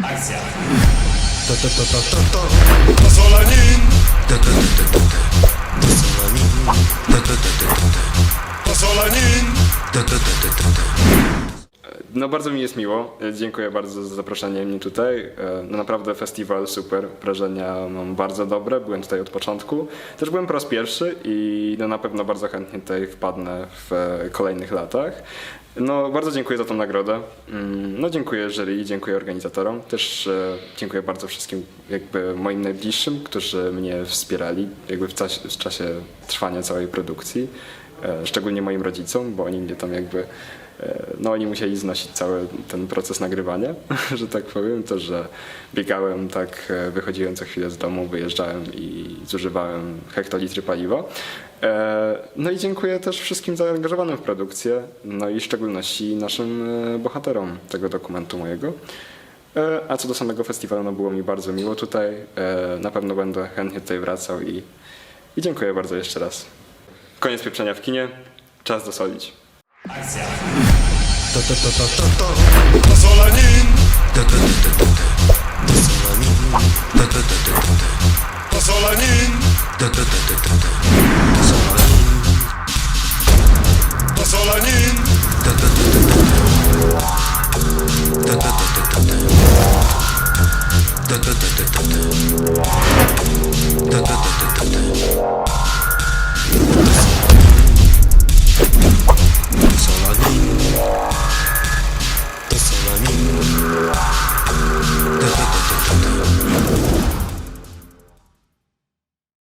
Akcja. To, to, to, to, to, to. To Solanin. To, Solanin. To Solanin. No bardzo mi jest miło. E, Dziękuję bardzo za zaproszenie mnie tutaj. E, No naprawdę festiwal super. Wrażenia mam bardzo dobre. Byłem tutaj od początku. Też byłem po raz pierwszy i no na pewno bardzo chętnie tutaj wpadnę w e, kolejnych latach. No bardzo dziękuję za tą nagrodę. Mm, No dziękuję jury dziękuję organizatorom. Też dziękuję bardzo wszystkim jakby moim najbliższym, którzy mnie wspierali jakby w, w czasie trwania całej produkcji. E, Szczególnie moim rodzicom, bo oni mnie tam jakby E, no oni musieli znosić cały ten proces nagrywania, że tak powiem, to, że biegałem tak, e, wychodziłem co chwilę z domu, wyjeżdżałem i zużywałem hektolitry paliwa. No i dziękuję też wszystkim zaangażowanym w produkcję, no i w szczególności naszym bohaterom tego dokumentu mojego. A co do samego festiwalu, no było mi bardzo miło tutaj. Na pewno będę chętnie tutaj wracał i, i dziękuję bardzo jeszcze raz. Koniec pieprzenia w kinie, czas dosolić. Akcja! Pozolanin Pozolanin Pozolanin